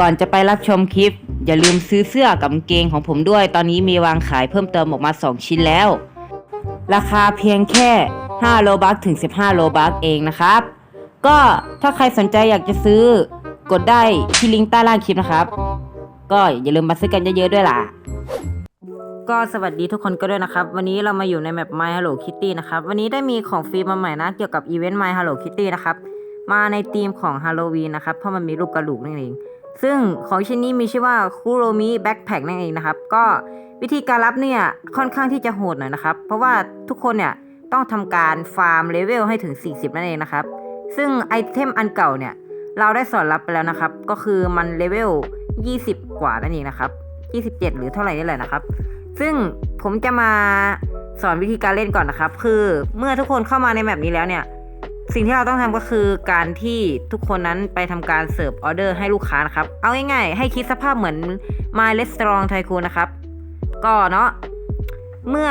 ก่อนจะไปรับชมคลิป อย่าลืมซื้อเสื้อกับกางเกงของผมด้วย ตอนนี้มีวางขายเพิ่มเติมออกมา 2 ชิ้นแล้ว ราคาเพียงแค่ 5 โลบัคถึง 15 โลบัคเองนะครับ ก็ถ้าใครสนใจอยากจะซื้อกดได้ที่ลิงก์ใต้ล่างคลิปนะครับ ก็อย่าลืมมาซื้อกันเยอะๆด้วยล่ะ ก็สวัสดีทุกคนก็ด้วยนะครับ วันนี้เรามาอยู่ในแมป My Hello Kitty นะครับ วันนี้ได้มีของฟรีมาใหม่นะ เกี่ยวกับอีเวนต์ My Hello Kitty นะครับ มาในธีมของฮาโลวีนนะครับ เพราะมันมีรูปกระดูกนั่นเอง ซึ่งของชิ้นนี้มีชื่อว่าคูโรมิแบ็คแพคนั่นเองนะครับ ก็วิธีการรับเนี่ยค่อนข้างที่จะโหดหน่อยนะครับ เพราะว่าทุกคนเนี่ยต้องทำการฟาร์มเลเวลให้ถึง 40 นั่นเองนะครับ ซึ่งไอเทมอันเก่าเนี่ยเราได้สอนรับไปแล้วนะครับ ก็คือมันเลเวล 20 กว่านั่นเองนะครับ 27 หรือเท่าไหร่นี่แหละนะครับ ซึ่งผมจะมาสอนวิธีการเล่นก่อนนะครับ คือเมื่อทุกคนเข้ามาในแมปนี้แล้วเนี่ย สิ่งที่เราต้องทำก็คือการที่ทุกคนนั้นไปทำการเสิร์ฟออเดอร์ให้ลูกค้านะครับ เอาง่ายๆ ให้คิดสภาพเหมือน My Restaurant Tycoon นะครับ ก็เนาะเมื่อ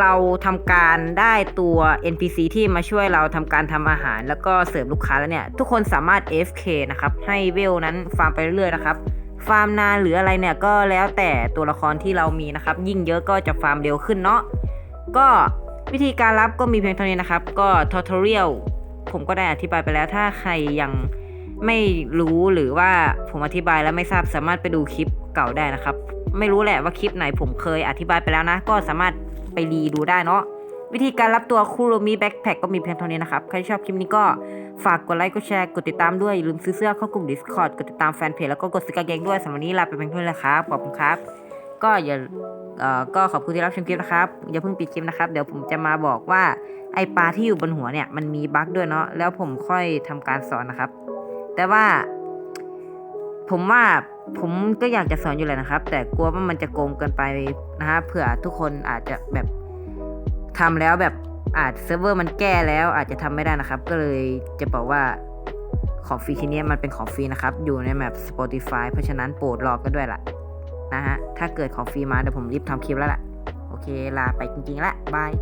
เราทำการได้ตัว NPC ที่มาช่วยเราทำการทำอาหาร แล้วก็เสิร์ฟลูกค้าแล้วเนี่ย ทุกคนสามารถ fk นะครับ ให้เวลนั้นฟาร์มไปเรื่อยๆนะครับ ฟาร์มนานหรืออะไรเนี่ยก็แล้วแต่ตัวละครที่เรามีนะครับ ยิ่งเยอะก็จะฟาร์มเร็วขึ้นเนาะก็วิธีการรับก็มีเพียงเท่านี้นะครับ ก็ทอทอเรียล ผมก็ได้อธิบายไปแล้วถ้าใครยังไม่รู้หรือว่าผมอธิบายแล้วไม่ทราบสามารถไปดูคลิปเก่าได้นะครับ ไม่รู้แหละว่าคลิปไหนผมเคยอธิบายไปแล้วนะ ก็สามารถไปรีดูได้เนาะวิธีการรับตัวคูโรมิแบ็คแพคก็มีเพียงเท่านี้นะครับ ใครชอบคลิปนี้ก็ฝากกดไลค์กดแชร์กดติดตามด้วยอย่าลืมซื้อเสื้อเข้ากลุ่ม Discord กดติดตามแฟนเพจแล้วก็กดซื้อกางเกงด้วยสำหรับวันนี้ลาไปเพียงเท่านี้แหละครับขอบคุณครับ ก็อย่าก็ขอบคุณที่รับชมคลิปนะครับ อย่าเพิ่งปิดคลิปนะครับ เดี๋ยวผมจะมาบอกว่าไอปลาที่อยู่บนหัวเนี่ยมันมีบั๊กด้วยเนาะแล้วผมค่อยทำการสอนนะครับ แต่ว่า ผมว่าผมก็อยากจะสอนอยู่แหละนะครับ แต่กลัวว่ามันจะโกงเกินไปนะฮะเผื่อทุกคนอาจจะแบบทำแล้วแบบอาจเซิร์ฟเวอร์มันแก้แล้วอาจจะทำไม่ได้นะครับ ก็เลยจะบอกว่าของฟรีชิ้นเนี้ยมันเป็นของฟรีนะครับ อยู่ในแมป Spotify เพราะฉะนั้นโปรดรอกันด้วยล่ะ นะฮะ ถ้าเกิดของฟรีมาเดี๋ยวผมรีบทำคลิปแล้วล่ะ โอเค ลาไปจริงๆละบาย